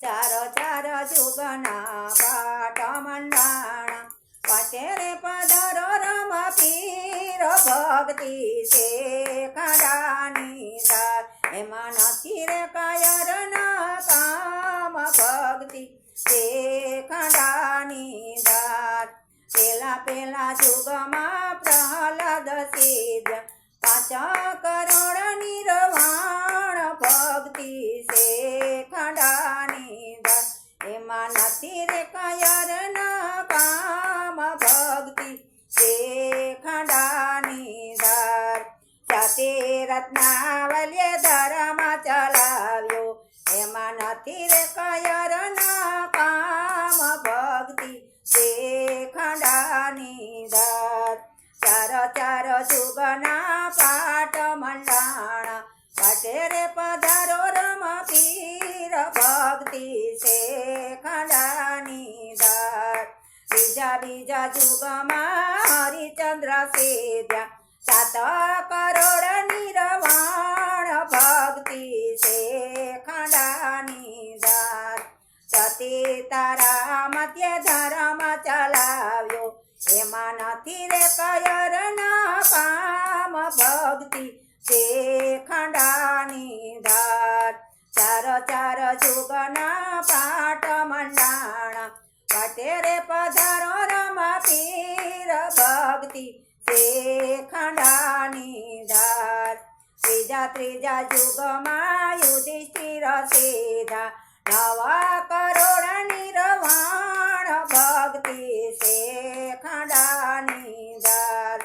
ચાર ચાર જુગના પાટ મંડાણા પાટે રે પધારો રમ પીર ભક્તિ છે કાડાની દાર એમાં નથી રે કાયર ના કામ, ભક્તિ છે કાડાની દાર પેલા પેલા જુગમાં પ્રહલાદ સિદ્ધ. પાંચ કરોડ નિર્વાણ ભક્તિ છે કાડા એમાં નથી રે કયારના કામ ભક્તિ છે ખંડાની દાર સાથે રત્નાવલ્ય ધર્મ ચલાવ્યો. એમાં નથી રે કાયર ના કામ ભક્તિ છે ખંડાની દાર ચાર ચાર જુગના પાટ મંડાણા. પાટે રે પધારો રમ પીર ભક્તિ છે ખંડાની દાર બીજા બીજા જુગમાં હરિચંદ્ર સેદ્યા. સાત કરોડ નિરવાણ ભક્તિ છે ખંડાની દાર સતી તારા મધ્ય ધર્મ ચલાવ્યો. એમાં નથી રે કયર ના કામ ભક્તિ છે ખંડાની દાર ચાર ચાર જુગના પાટ મંડાણા પટેરે પધારો રમા પીર ભક્તિ. છે ખંડાની ધાર. ત્રીજા ત્રીજા જુગમાં યુધિષ્ઠિર સીધા. નવા કરોડ નિર્વાણ ભક્તિ. શે ખંડાની દર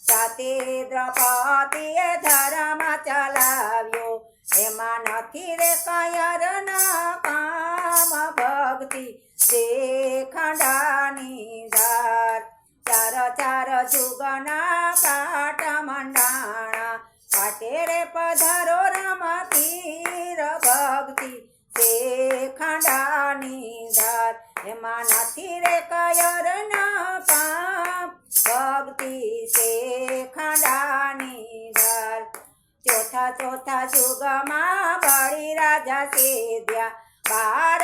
સાતે દ્રપતિએ ધર્મ ચલાવ્યો. એમાં નથી રે કયર ના ભક્તિ છે ખંડાની ધાર. ચાર ચાર જુગના પાટ મંડાણા. પાટે રે પધારો રમતીર ભક્તિ તે ખંડાની દર એમાં નથી રે કયર ના કામ ભક્તિ તે ખંડાની દર ચોથા ચોથા જુગમાં બળી રાજા સેદ્યા બાર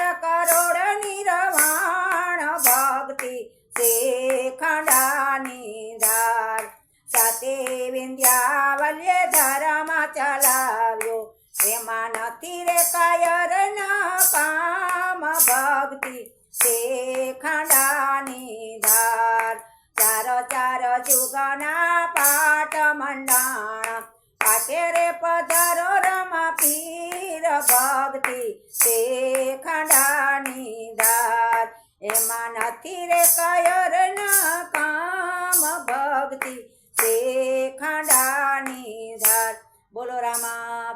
વિંધ્યાવલ્ય ધરામાં ચલાવ્યો. એમાં નથી રે કાયર ના પામ ભક્તિ. તે ખંડાની ધાર. ચાર ચાર જુગના પાટ મંડાણા. પાટે રે પધારો રમા પીર ભક્તિ. તે ખંડાની ધાર. એમાં નથી રે કયર ના કામ ભક્તિ. છે ખંડાની ધાર બોલો રામા પીર